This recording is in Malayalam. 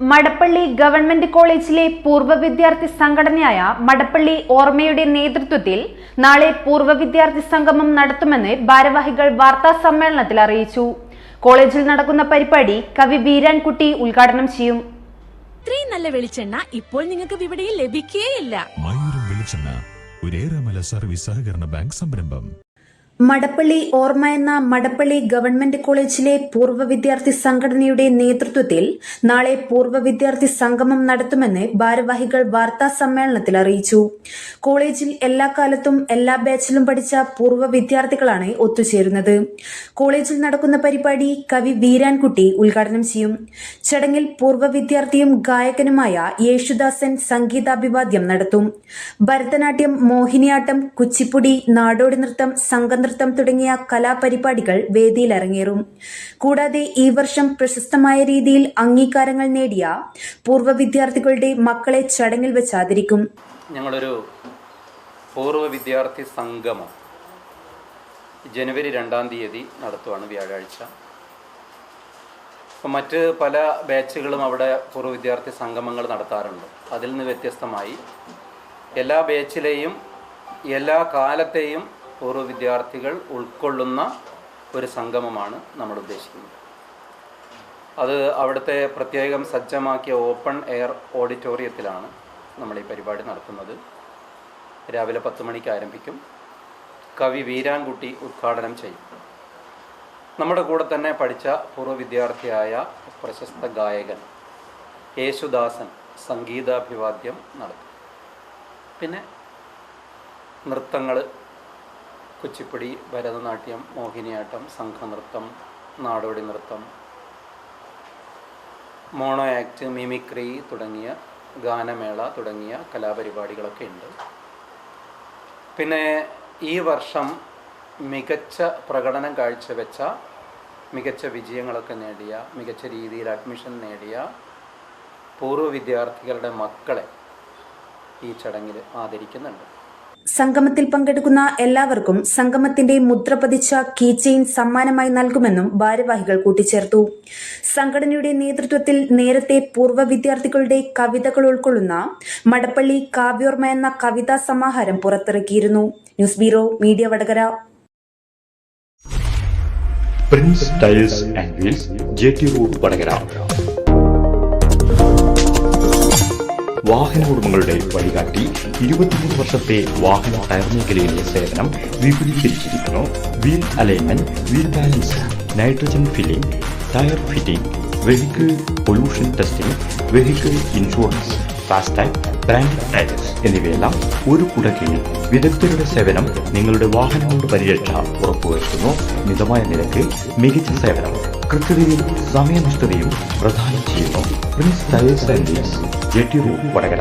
മടപ്പള്ളി ഗവൺമെന്റ് കോളേജിലെ പൂർവ വിദ്യാർത്ഥി സംഘടനയായ മടപ്പള്ളി ഓർമ്മയുടെ നേതൃത്വത്തിൽ നാളെ പൂർവ വിദ്യാർത്ഥി സംഗമം നടത്തുമെന്ന് ഭാരവാഹികൾ വാർത്താ സമ്മേളനത്തിൽ അറിയിച്ചു. കോളേജിൽ നടക്കുന്ന പരിപാടി കവി വീരാൻകുട്ടി ഉദ്ഘാടനം ചെയ്യും. ഇത്രയും നല്ല വെളിച്ചെണ്ണ ഇപ്പോൾ നിങ്ങൾക്ക് വിപണിയിൽ ലഭിക്കുകയില്ല മയൂരം വെളിച്ചെണ്ണ ഒരേറെമല സർവീസ് സഹകരണ ബാങ്ക് സംരംഭം. മടപ്പള്ളി ഓർമ്മ എന്ന മടപ്പള്ളി ഗവൺമെന്റ് കോളേജിലെ പൂർവ വിദ്യാർത്ഥി സംഘടനയുടെ നേതൃത്വത്തിൽ നാളെ പൂർവ വിദ്യാർത്ഥി സംഗമം നടത്തുമെന്ന് ഭാരവാഹികൾ വാർത്താ സമ്മേളനത്തിൽ അറിയിച്ചു. കോളേജിൽ എല്ലാ കാലത്തും എല്ലാ ബാച്ചിലും പഠിച്ച പൂർവ വിദ്യാർത്ഥികളാണ് ഒത്തുചേരുന്നത്. കോളേജിൽ നടക്കുന്ന പരിപാടി കവി വീരാൻകുട്ടി ഉദ്ഘാടനം ചെയ്യും. ചടങ്ങിൽ പൂർവ വിദ്യാർത്ഥിയും ഗായകനുമായ യേശുദാസൻ സംഗീതാഭിവാദ്യം നടത്തും. ഭരതനാട്യം മോഹിനിയാട്ടം കുച്ചിപ്പുടി നാടോടി നൃത്തം സംഘനൃത്തം തുടങ്ങിയ കലാപരിപാടികൾ വേദിയിൽ അരങ്ങേറും കൂടാതെ ഈ വർഷം പ്രശസ്തമായ രീതിയിൽ അംഗീകാരങ്ങൾ നേടിയ പൂർവ വിദ്യാർത്ഥികളുടെ മക്കളെ ചടങ്ങിൽ വെച്ച് ആദരിക്കും ഞങ്ങളൊരു പൂർവ വിദ്യാർത്ഥി സംഗമം ജനുവരി രണ്ടാം തീയതി നടത്തുവാണ് വ്യാഴാഴ്ച. അപ്പം മറ്റ് പല ബാച്ചുകളും അവിടെ പൂർവ വിദ്യാർത്ഥി സംഗമങ്ങൾ നടത്താറുണ്ട്. അതിൽ നിന്ന് വ്യത്യസ്തമായി എല്ലാ ബാച്ചിലെയും എല്ലാ കാലത്തെയും പൂർവ വിദ്യാർത്ഥികൾ ഉൾക്കൊള്ളുന്ന ഒരു സംഗമമാണ് നമ്മൾ ഉദ്ദേശിക്കുന്നത്. അത് അവിടുത്തെ പ്രത്യേകം സജ്ജമാക്കിയ ഓപ്പൺ എയർ ഓഡിറ്റോറിയത്തിലാണ് നമ്മൾ ഈ പരിപാടി നടത്തുന്നത്. രാവിലെ പത്ത് മണിക്ക് ആരംഭിക്കും. കവി വീരാൻകുട്ടി ഉദ്ഘാടനം ചെയ്യും. നമ്മുടെ കൂടെ തന്നെ പഠിച്ച പൂർവ വിദ്യാർത്ഥിയായ പ്രശസ്ത ഗായകൻ യേശുദാസൻ സംഗീതാഭിവാദ്യം നടത്തും. പിന്നെ നൃത്തങ്ങൾ കുച്ചിപ്പുടി ഭരതനാട്യം മോഹിനിയാട്ടം സംഘനൃത്തം നാടോടി നൃത്തം മോണോ ആക്ട് മിമിക്രി തുടങ്ങിയ ഗാനമേള തുടങ്ങിയ കലാപരിപാടികളൊക്കെ ഉണ്ട്. പിന്നെ ഈ വർഷം മികച്ച പ്രകടനം കാഴ്ചവെച്ച മികച്ച വിജയങ്ങളൊക്കെ നേടിയ മികച്ച രീതിയിൽ അഡ്മിഷൻ നേടിയ പൂർവ വിദ്യാർത്ഥികളുടെ മക്കളെ ഈ ചടങ്ങിൽ ആദരിക്കുന്നുണ്ട്. സംഗമത്തിൽ പങ്കെടുക്കുന്ന എല്ലാവർക്കും സംഗമത്തിന്റെ മുദ്ര പതിച്ച കീ ചെയിൻ സമ്മാനമായി നൽകുമെന്നും ഭാരവാഹികൾ കൂട്ടിച്ചേർത്തു. സംഘടനയുടെ നേതൃത്വത്തിൽ നേരത്തെ പൂർവ വിദ്യാർത്ഥികളുടെ കവിതകൾ ഉൾക്കൊള്ളുന്ന മടപ്പള്ളി കാവ്യോർമ എന്ന കവിതാ സമാഹാരം പുറത്തിറക്കിയിരുന്നു. News bureau media Vadakara. Prince and wheels road Vadakara. വാഹന ഉടമകളുടെ വഴികാട്ടി ഇരുപത്തിമൂന്ന് വർഷത്തെ വാഹന ടയർ മേഖലയിലെ സേവനം വിപുലീകരിച്ചിരിക്കുന്നു. Wheel alignment wheel balance nitrogen filling tyre fitting vehicle pollution testing vehicle insurance FASTag brand tyres എന്നിവയെല്ലാം ഒരു കുടക്കീഴിൽ വിദഗ്ധരുടെ സേവനം നിങ്ങളുടെ വാഹനങ്ങളുടെ പരിരക്ഷ ഉറപ്പുവരുത്തുന്നു. മിതമായ നിരക്ക് മികച്ച സേവനം കൃത്യതയും സമയനിഷ്ഠതയും പ്രദാനം ചെയ്യുന്നു. Prince tyres and wheels jetty road Vadakara.